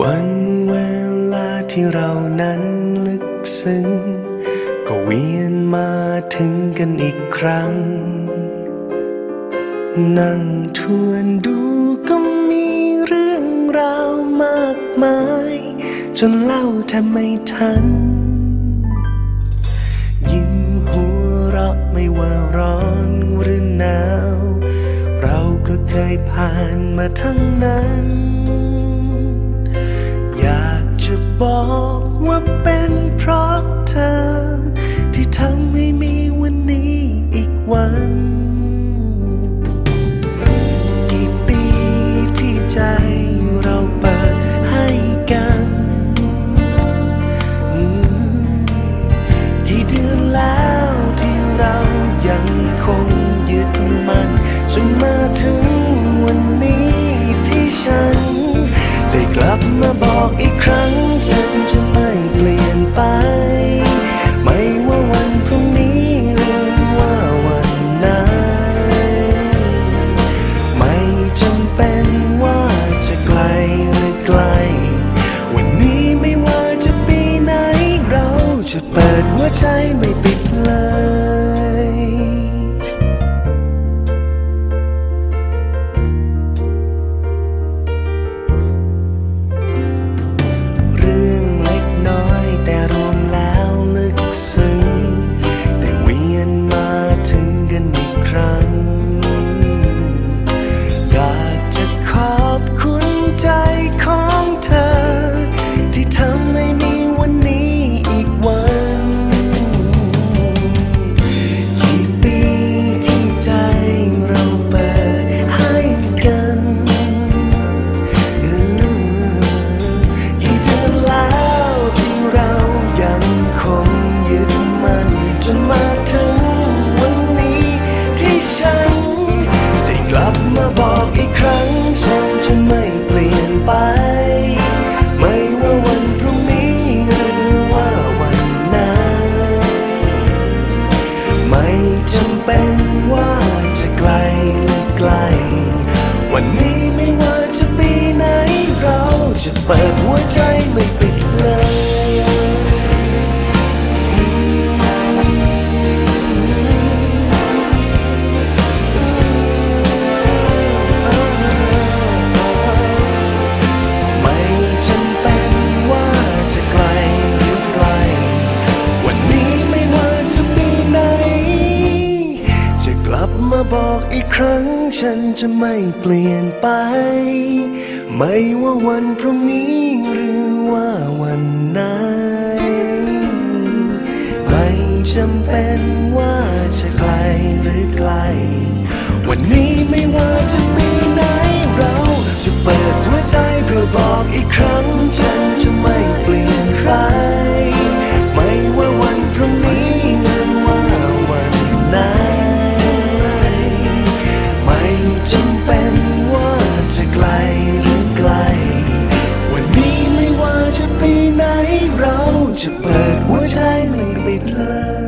วันเวลาที่เรานั้นลึกซึ้ง ก็เวียนมาถึงกันอีกครั้ง นั่งทวนดูก็มีเรื่องราวมากมาย จนเล่าแทบไม่ทัน ยิ้มหัวเราะไม่ว่าร้อนหรือหนาว เราก็เคยผ่านมาทั้งนั้น บอกว่าเป็นเพราะเธอ ที่ทำให้มีวันนี้อีกวัน กี่ปีที่ใจเราเปิดให้กัน กี่เดือนแล้วที่เรายังคงยึดมันจนมาถึงวันนี้ที่ฉัน ได้กลับมา วันนี้ไม่ว่าจะปีไหนเราจะเปิดหัวใจไม่ อกอีกครั้งฉันจะไม่เปลี่ยนไป ไม่ว่าวันพรุ่งนี้หรือว่าวันไหน ไม่จำเป็นว่าจะไกลหรือไกล วันนี้ไม่ว่าจะปีไหนเราจะเปิดหัวใจเพื่อบอกอีกครั้ง ไปไหนเราจะเปิดหัวใจไม่ปิดเลย